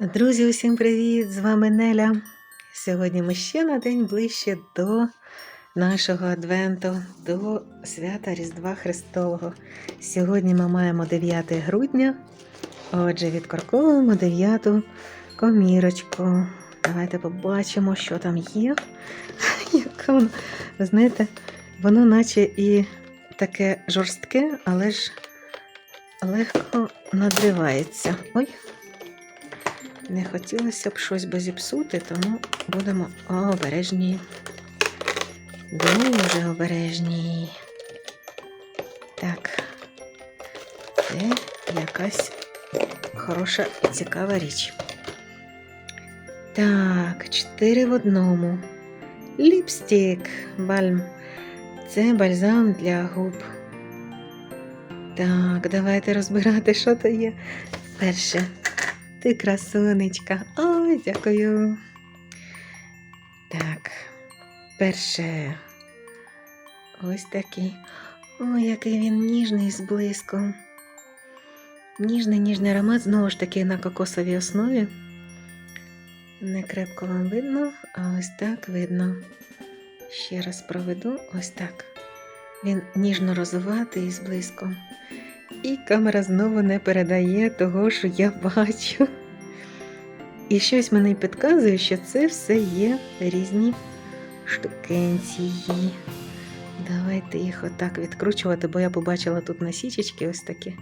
Друзі, усім привіт! З вами Неля. Сьогодні ми ще на день ближче до нашого адвенту, до свята Різдва Христового. Сьогодні ми маємо 9 грудня. Отже, відкорковуємо 9 комірочку. Давайте побачимо, що там є. Яка вона, ви знаєте, воно наче і таке жорстке, але ж легко надривається. Ой, не хотілося б щось би зіпсути, тому будемо обережні. Дуже обережні. Так. Це якась хороша і цікава річ. Так, чотири в одному. Ліпстик, бальм. Це бальзам для губ. Так, давайте розбирати, що то є. Перше. Ти красунечка. Ой, дякую. Так, перше. Ось такий. Ой, який він ніжний з блиском. Ніжний ніжний аромат, знову ж таки на кокосовій основі. Не крепко вам видно, а ось так видно. Ще раз проведу ось так. Він ніжно-розуватий з блиском. І камера знову не передає того, що я бачу. І щось мені підказує, що це все є різні штукенції. Давайте їх отак відкручувати, бо я побачила тут насічечки ось такі.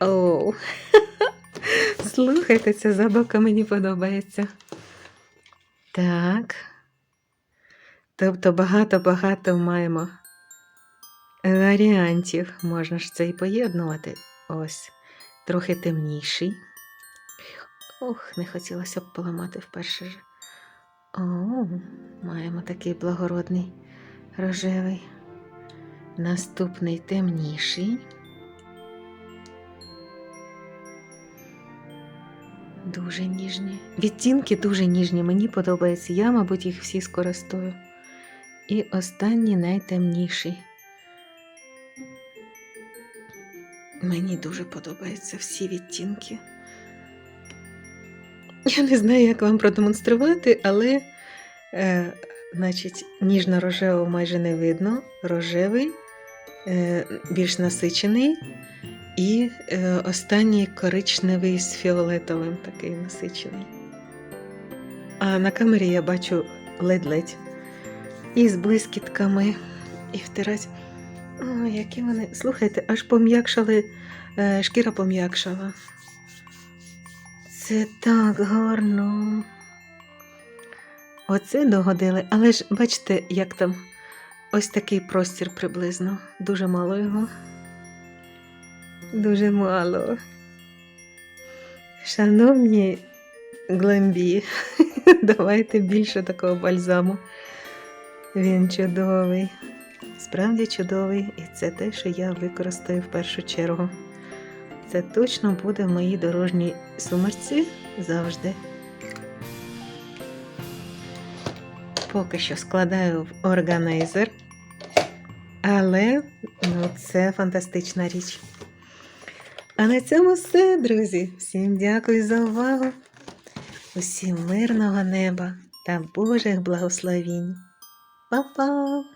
Оу! Слухайте, ця забавка мені подобається. Так. Тобто багато-багато маємо варіантів. Можна ж це і поєднувати. Ось, трохи темніший. Ох, не хотілося б поламати вперше ж. О, маємо такий благородний рожевий. Наступний темніший. Дуже ніжні. Відтінки дуже ніжні. Мені подобається. Я, мабуть, їх всі скористую. І останній найтемніший. Мені дуже подобаються всі відтінки. Я не знаю, як вам продемонструвати, але, е, значить, ніжно-рожевого майже не видно. Рожевий, е, більш насичений, і е, останній коричневий з фіолетовим, такий насичений. А на камері я бачу ледь-ледь. І з блискітками, і втирать. О, які вони. Слухайте, аж пом'якшали, е, шкіра пом'якшала. Це так гарно. Оце догодили, але ж бачите, як там ось такий простір приблизно. Дуже мало його. Дуже мало. Шановні глембі, давайте більше такого бальзаму. Він чудовий. Справді чудовий, і це те, що я використаю в першу чергу. Це точно буде в моїй дорожній сумерці завжди. Поки що складаю в органайзер, але ну, це фантастична річ. А на цьому все, друзі. Всім дякую за увагу. Усім мирного неба та Божих благословінь. Па-па!